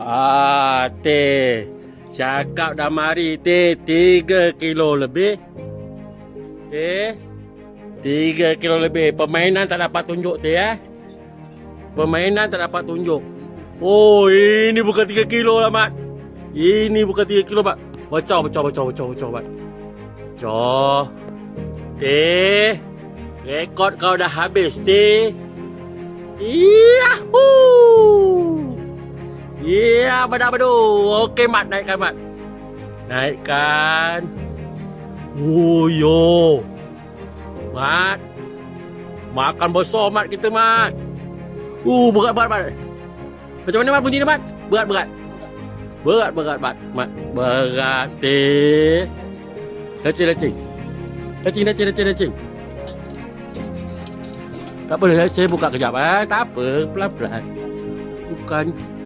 Ah, teh. Cakap dah mari teh 3 kilo lebih. Teh. 3 kilo lebih. Permainan tak dapat tunjuk teh eh. Permainan tak dapat tunjuk. Oh, ini bukan 3 kilo lah, Mat. Ini bukan 3 kilo, Mat. Bocor, bocor, bocor, bocor, bocor, Mat. Bocor. Teh. Rekod kau dah habis, teh. Yahoo! Ya, benar benar. Okey, Mat. Naikkan, Mat. Naikkan. Oh, yo. Mat. Makan besar, Mat, kita, Mat. Uh, berat, berat, Mat. Macam mana, Mat, bunyi ni, Mat? Berat, berat. Berat, berat, Mat. Mat. Berat, teh. Lecing, lecing. Lecing, lecing, lecing, lecing. Tak apa, saya buka kejap, eh. Tak apa, pelan-pelan. Bukan